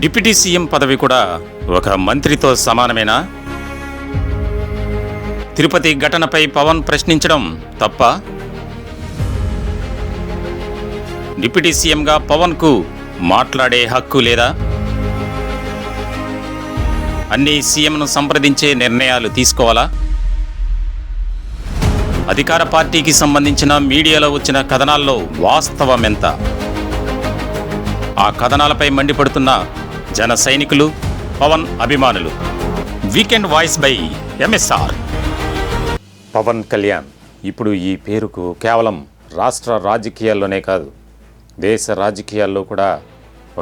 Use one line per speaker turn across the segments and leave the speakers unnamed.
Deputy CM పదవి కూడా ఒక మంత్రితో సమానమేనా? తిరుపతి ఘటనపై పవన్ ప్రశ్నించడం తప్ప? డిప్యూటీ సీఎంగా పవన్కు మాట్లాడే హక్కు లేదా? అన్ని సీఎంను సంప్రదించే నిర్ణయాలు తీసుకోవాలా? అధికార పార్టీకి సంబంధించిన మీడియాలో వచ్చిన కథనాల్లో వాస్తవం ఎంత ఆ కథనాలపై మండిపడుతున్న జన సైనికులు పవన్ అభిమానులు. Weekend voice by MSR. Pawan Kalyan ఇప్పుడు ఈ పేరుకు కేవలం రాష్ట్ర రాజకీయాల్లోనే కాదు దేశ రాజకీయాల్లో కూడా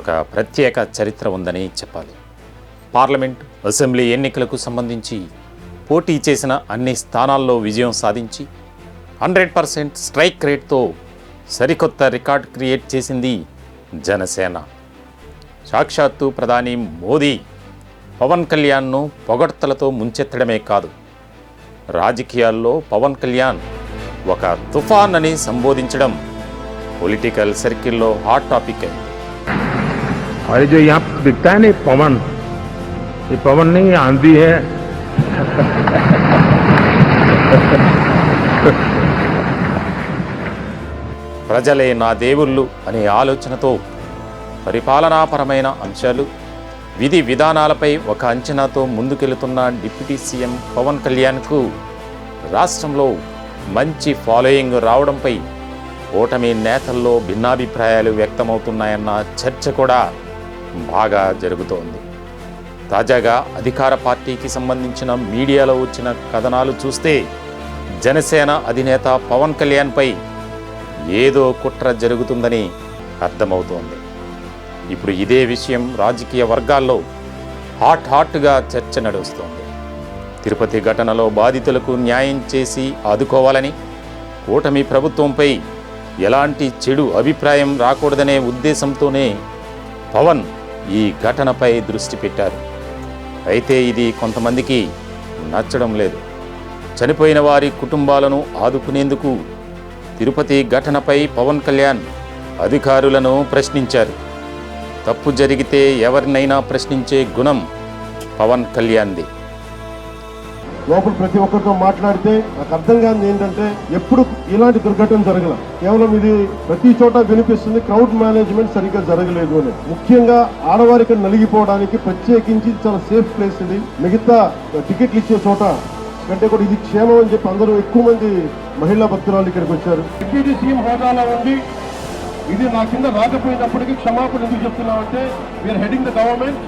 ఒక ప్రత్యేక చరిత్ర ఉందని చెప్పాలి. పార్లమెంట్ అసెంబ్లీ ఎన్నికలకు సంబంధించి పోటీ చేసిన అన్ని స్థానాల్లో విజయం సాధించి హండ్రెడ్ పర్సెంట్ స్ట్రైక్ రేట్తో సరికొత్త రికార్డ్ క్రియేట్ చేసింది జనసేన. సాక్షాత్తు ప్రధాని మోదీ పవన్ కళ్యాణ్ను పొగడ్తలతో ముంచెత్తడమే కాదు రాజకీయాల్లో పవన్ కళ్యాణ్ ఒక తుఫాన్ అని సంబోధించడం పొలిటికల్ సర్కిల్లో హాట్ టాపిక్ అయింది
और ये जो यहाँ दिखता है ना ये पवन ये पवन नहीं ये आंधी है
ప్రజలే నా దేవుళ్ళు అనే ఆలోచనతో పరిపాలనాపరమైన అంశాలు విధి విధానాలపై ఒక అంచనాతో ముందుకెళ్తున్న డిప్యూటీ సీఎం పవన్ కళ్యాణ్కు రాష్ట్రంలో మంచి ఫాలోయింగ్ రావడంపై ఓటమి నేతల్లో భిన్నాభిప్రాయాలు వ్యక్తమవుతున్నాయన్న చర్చ కూడా బాగా జరుగుతోంది. తాజాగా అధికార పార్టీకి సంబంధించిన మీడియాలో వచ్చిన కథనాలు చూస్తే జనసేన అధినేత పవన్ కళ్యాణ్పై ఏదో కుట్ర జరుగుతుందని అర్థమవుతోంది. ఇప్పుడు ఇదే విషయం రాజకీయ వర్గాల్లో హాట్ హాట్గా చర్చ నడుస్తోంది. తిరుపతి ఘటనలో బాధితులకు న్యాయం చేసి ఆదుకోవాలని కూటమి ప్రభుత్వంపై ఎలాంటి చెడు అభిప్రాయం రాకూడదనే ఉద్దేశంతోనే పవన్ ఈ ఘటనపై దృష్టి పెట్టారు. అయితే ఇది కొంతమందికి నచ్చడం లేదు. చనిపోయిన వారి కుటుంబాలను ఆదుకునేందుకు తిరుపతి ఘటనపై పవన్ కళ్యాణ్ అధికారులను ప్రశ్నించారు. తప్పు జరిగితే ఎవరినైనా ప్రశ్నించే గుణం పవన్ కళ్యాణ్ది.
లోపల ప్రతి ఒక్కరితో మాట్లాడితే నాకు అర్థం కాని ఏంటంటే ఎప్పుడు ఇలాంటి దుర్ఘటన జరగల. కేవలం ఇది ప్రతి చోట వినిపిస్తుంది క్రౌడ్ మేనేజ్మెంట్ సరిగ్గా జరగలేదు అని. ముఖ్యంగా ఆడవారికి నలిగిపోవడానికి ప్రత్యేకించి చాలా సేఫ్ ప్లేస్ ఇది. మిగతా టికెట్లు ఇచ్చే చోట కంటే కూడా ఇది క్షేమం అని చెప్పి అందరూ ఎక్కువ మంది మహిళా భక్తురాలు ఇక్కడికి వచ్చారు. డిప్యూటీ సీఎం హోదాలో ఉండి ఇది నా కింద రాకపోయినప్పటికీ క్షమాపణ ఎందుకు చెప్తున్నాం అంటే వీఆర్ హెడింగ్ ద గవర్నమెంట్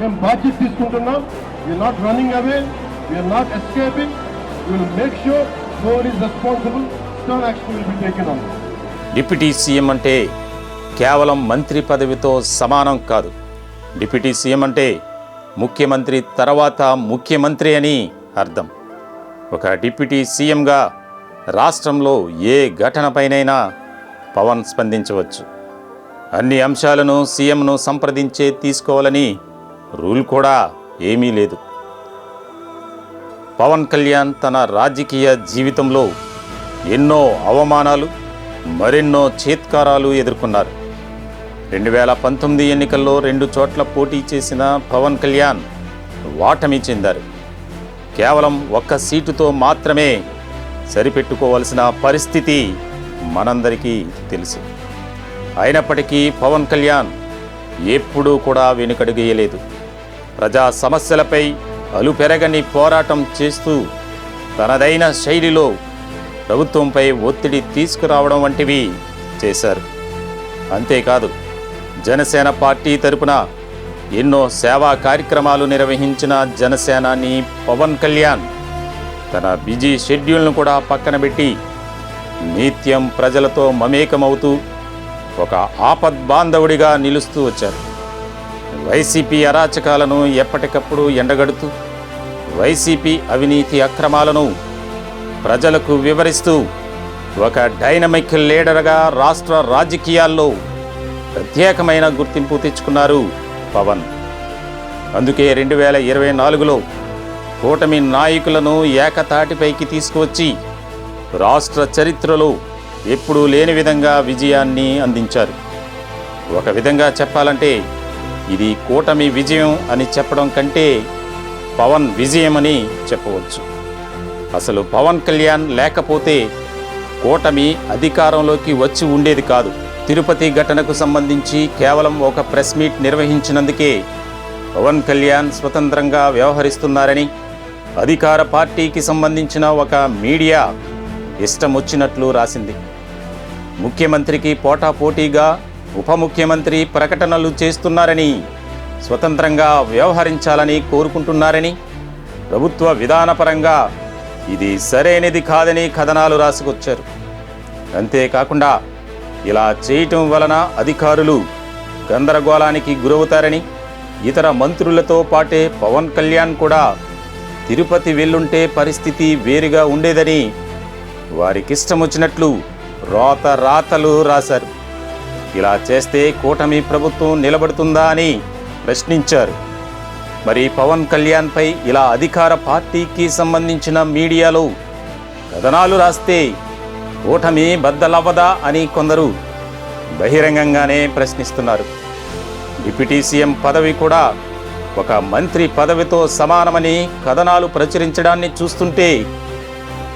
మేము బాధ్యత తీసుకుంటున్నాం. We're not running away we're not escaping will make sure none is responsible stern action will be taken on
deputy CM అంటే కేవలం మంత్రి పదవితో సమానం కాదు. డిప్యూటీ సీఎం అంటే ముఖ్యమంత్రి తర్వాత ముఖ్యమంత్రి అని అర్థం. ఒక డిప్యూటీ సీఎంగా రాష్ట్రంలో ఏ ఘటనపైనైనా పవన్ స్పందించవచ్చు. అన్ని అంశాలను సీఎంను సంప్రదించే తీసుకోవాలని రూల్ కూడా ఏమీ లేదు. పవన్ కళ్యాణ్ తన రాజకీయ జీవితంలో ఎన్నో అవమానాలు మరెన్నో చేత్కారాలు ఎదుర్కొన్నారు. రెండు వేల పంతొమ్మిది ఎన్నికల్లో రెండు చోట్ల పోటీ చేసిన పవన్ కళ్యాణ్ వాటమి చెందారు. కేవలం ఒక్క సీటుతో మాత్రమే సరిపెట్టుకోవలసిన పరిస్థితి మనందరికీ తెలుసు. అయినప్పటికీ పవన్ కళ్యాణ్ ఎప్పుడూ కూడా వెనుకడుగేయలేదు. ప్రజా సమస్యలపై అలుపెరగని పోరాటం చేస్తూ తనదైన శైలిలో ప్రభుత్వంపై ఒత్తిడి తీసుకురావడం వంటివి చేశారు. అంతేకాదు జనసేన పార్టీ తరపున ఎన్నో సేవా కార్యక్రమాలు నిర్వహించిన జనసేనాని పవన్ కళ్యాణ్ తన బిజీ షెడ్యూల్ను కూడా పక్కన పెట్టి నిత్యం ప్రజలతో మమేకమవుతూ ఒక ఆపద్బాంధవుడిగా నిలుస్తూ వచ్చారు. వైసీపీ అరాచకాలను ఎప్పటికప్పుడు ఎండగడుతూ వైసీపీ అవినీతి అక్రమాలను ప్రజలకు వివరిస్తూ ఒక డైనమిక్ లీడర్గా రాష్ట్ర రాజకీయాల్లో ప్రత్యేకమైన గుర్తింపు తెచ్చుకున్నారు పవన్. అందుకే రెండు వేల ఇరవై నాలుగులో కూటమి నాయకులను ఏకతాటిపైకి తీసుకువచ్చి రాష్ట్ర చరిత్రలో ఎప్పుడూ లేని విధంగా విజయాన్ని అందించారు. ఒక విధంగా చెప్పాలంటే ఇది కూటమి విజయం అని చెప్పడం కంటే పవన్ విజయం అని చెప్పవచ్చు. అసలు పవన్ కళ్యాణ్ లేకపోతే కూటమి అధికారంలోకి వచ్చి ఉండేది కాదు. తిరుపతి ఘటనకు సంబంధించి కేవలం ఒక ప్రెస్ మీట్ నిర్వహించినందుకే పవన్ కళ్యాణ్ స్వతంత్రంగా వ్యవహరిస్తున్నారని అధికార పార్టీకి సంబంధించిన ఒక మీడియా ఇష్టం వచ్చినట్లు రాసింది. ముఖ్యమంత్రికి పోటాపోటీగా ఉప ముఖ్యమంత్రి ప్రకటనలు చేస్తున్నారని స్వతంత్రంగా వ్యవహరించాలని కోరుకుంటున్నారని ప్రభుత్వ విధానపరంగా ఇది సరైనది కాదని కథనాలు రాసుకొచ్చారు. అంతేకాకుండా ఇలా చేయటం వలన అధికారులు గందరగోళానికి గురవుతారని ఇతర మంత్రులతో పాటే పవన్ కళ్యాణ్ కూడా తిరుపతి వెళ్ళుంటే పరిస్థితి వేరుగా ఉండేదని వారికిష్టం వచ్చినట్లు రాత రాతలు రాశారు. ఇలా చేస్తే కూటమి ప్రభుత్వం నిలబడుతుందా అని ప్రశ్నించారు. మరి పవన్ కళ్యాణ్పై ఇలా అధికార పార్టీకి సంబంధించిన మీడియాలో కథనాలు రాస్తే కూటమి బద్దలవ్వదా అని కొందరు బహిరంగంగానే ప్రశ్నిస్తున్నారు. డిప్యూటీ సీఎం పదవి కూడా ఒక మంత్రి పదవితో సమానమని కథనాలు ప్రచురించడాన్ని చూస్తుంటే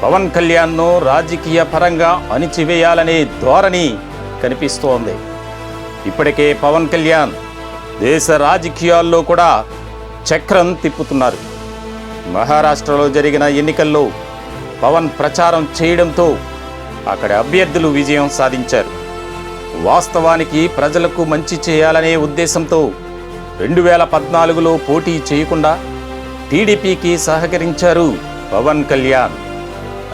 పవన్ కళ్యాణ్ను రాజకీయ పరంగా అణిచివేయాలనే ధోరణి కనిపిస్తోంది. ఇప్పటికే పవన్ కళ్యాణ్ దేశ రాజకీయాల్లో కూడా చక్రం తిప్పుతున్నారు. మహారాష్ట్రలో జరిగిన ఎన్నికల్లో పవన్ ప్రచారం చేయడంతో అక్కడి అభ్యర్థులు విజయం సాధించారు. వాస్తవానికి ప్రజలకు మంచి చేయాలనే ఉద్దేశంతో రెండు వేల పద్నాలుగులో పోటీ చేయకుండా టీడీపీకి సహకరించారు పవన్ కళ్యాణ్.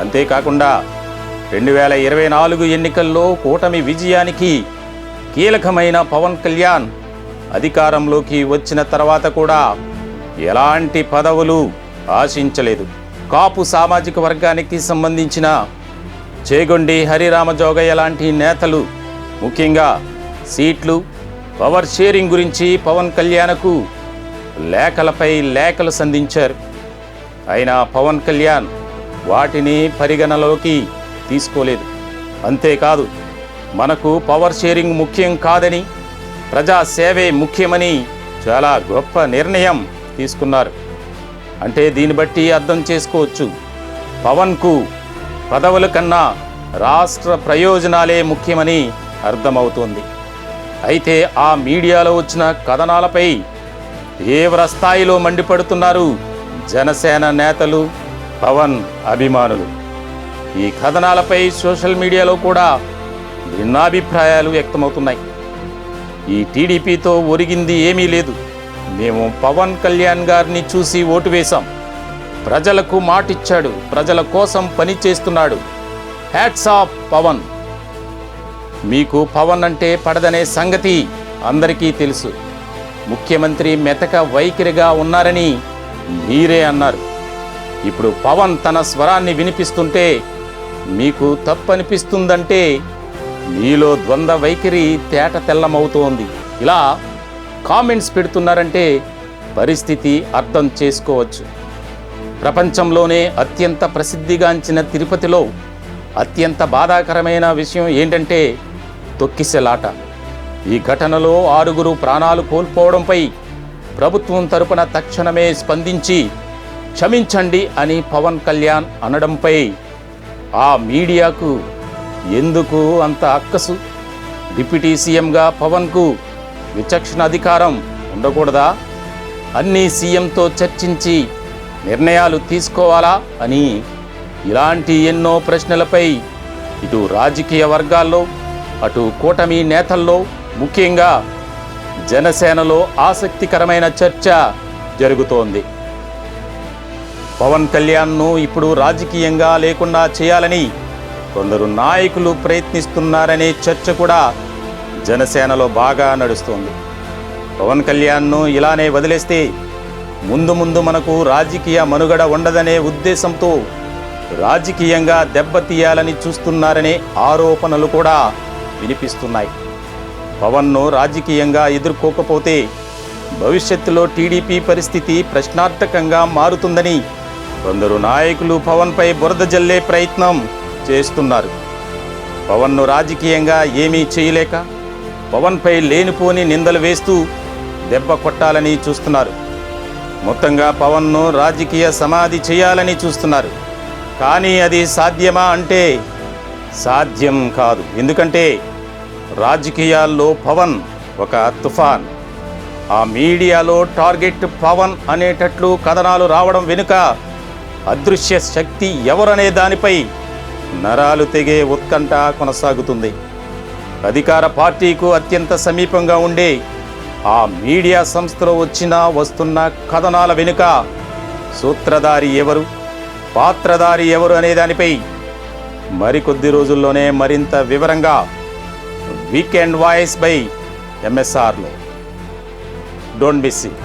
అంతేకాకుండా రెండు వేల ఇరవై నాలుగు ఎన్నికల్లో కూటమి విజయానికి కీలకమైన పవన్ కళ్యాణ్ అధికారంలోకి వచ్చిన తర్వాత కూడా ఎలాంటి పదవులు ఆశించలేదు. కాపు సామాజిక వర్గానికి సంబంధించిన చేగొండి హరిరామజోగయ్య లాంటి నేతలు ముఖ్యంగా సీట్లు పవర్ షేరింగ్ గురించి పవన్ కళ్యాణ్కు లేఖలపై లేఖలు సంధించారు. అయినా పవన్ కళ్యాణ్ వాటిని పరిగణలోకి తీసుకోలేదు. అంతేకాదు మనకు పవర్ షేరింగ్ ముఖ్యం కాదని ప్రజాసేవే ముఖ్యమని చాలా గొప్ప నిర్ణయం తీసుకున్నారు. అంటే దీన్ని బట్టి అర్థం చేసుకోవచ్చు. పవన్కు పదవుల కన్నా రాష్ట్ర ప్రయోజనాలే ముఖ్యమని అర్థమవుతోంది. అయితే ఆ మీడియాలో వచ్చిన కథనాలపై తీవ్ర స్థాయిలో మండిపడుతున్నారు జనసేన నేతలు. పవన్ అభిమానులు. ఈ కథనాలపై సోషల్ మీడియాలో కూడా భిన్నాభిప్రాయాలు వ్యక్తమవుతున్నాయి. ఈ టీడీపీతో ఒరిగింది ఏమీ లేదు. మేము పవన్ కళ్యాణ్ గారిని చూసి ఓటు వేశాం. ప్రజలకు మాటిచ్చాడు. ప్రజల కోసం పని చేస్తున్నాడు. Hats off Pawan. మీకు పవన్ అంటే పడదనే సంగతి అందరికీ తెలుసు. ముఖ్యమంత్రి మెతక వైఖరిగా ఉన్నారని మీరే అన్నారు. ఇప్పుడు పవన్ తన స్వరాన్ని వినిపిస్తుంటే మీకు తప్పనిపిస్తుందంటే మీలో ద్వంద్వ వైఖరి తేట తెల్లమవుతోంది. ఇలా కామెంట్స్ పెడుతున్నారంటే పరిస్థితి అర్థం చేసుకోవచ్చు. ప్రపంచంలోనే అత్యంత ప్రసిద్ధిగాంచిన తిరుపతిలో అత్యంత బాధాకరమైన విషయం ఏంటంటే తొక్కిసెలాట. ఈ ఘటనలో ఆరుగురు ప్రాణాలు కోల్పోవడంపై ప్రభుత్వం తరపున తక్షణమే స్పందించి క్షమించండి అని పవన్ కళ్యాణ్ అనడంపై ఆ మీడియాకు ఎందుకు అంత అక్కసు? డిప్యూటీ సీఎంగా పవన్కు విచక్షణ అధికారం ఉండకూడదా? అన్ని సీఎంతో చర్చించి నిర్ణయాలు తీసుకోవాలా అని ఇలాంటి ఎన్నో ప్రశ్నలపై ఇటు రాజకీయ వర్గాల్లో అటు కూటమి నేతల్లో ముఖ్యంగా జనసేనలో ఆసక్తికరమైన చర్చ జరుగుతోంది. పవన్ కళ్యాణ్ను ఇప్పుడు రాజకీయంగా లేకుండా చేయాలని కొందరు నాయకులు ప్రయత్నిస్తున్నారనే చర్చ కూడా జనసేనలో బాగా నడుస్తోంది. పవన్ కళ్యాణ్ను ఇలానే వదిలేస్తే ముందు ముందు మనకు రాజకీయ మనుగడ ఉండదనే ఉద్దేశంతో రాజకీయంగా దెబ్బతీయాలని చూస్తున్నారనే ఆరోపణలు కూడా వినిపిస్తున్నాయి. పవన్ను రాజకీయంగా ఎదుర్కోకపోతే భవిష్యత్తులో టీడీపీ పరిస్థితి ప్రశ్నార్థకంగా మారుతుందని కొందరు నాయకులు పవన్పై బురద జల్లే ప్రయత్నం చేస్తున్నారు. పవన్ను రాజకీయంగా ఏమీ చేయలేక పవన్పై లేనిపోని నిందలు వేస్తూ దెబ్బ కొట్టాలని చూస్తున్నారు. మొత్తంగా పవన్ను రాజకీయ సమాధి చేయాలని చూస్తున్నారు. కానీ అది సాధ్యమా అంటే సాధ్యం కాదు. ఎందుకంటే రాజకీయాల్లో పవన్ ఒక తుఫాన్. ఆ మీడియాలో టార్గెట్ పవన్ అనేటట్లు కథనాలు రావడం వెనుక అదృశ్య శక్తి ఎవరనే దానిపై నరాలు తెగే ఉత్కంఠ కొనసాగుతుంది. అధికార పార్టీకు అత్యంత సమీపంగా ఉండే ఆ మీడియా సంస్థలో వచ్చిన వస్తున్న కథనాల వెనుక సూత్రధారి ఎవరు పాత్రధారి ఎవరు అనే దానిపై మరికొద్ది రోజుల్లోనే మరింత వివరంగా వీకెండ్ వాయిస్ బై ఎంఎస్ఆర్లో డోంట్ మిస్ ఇట్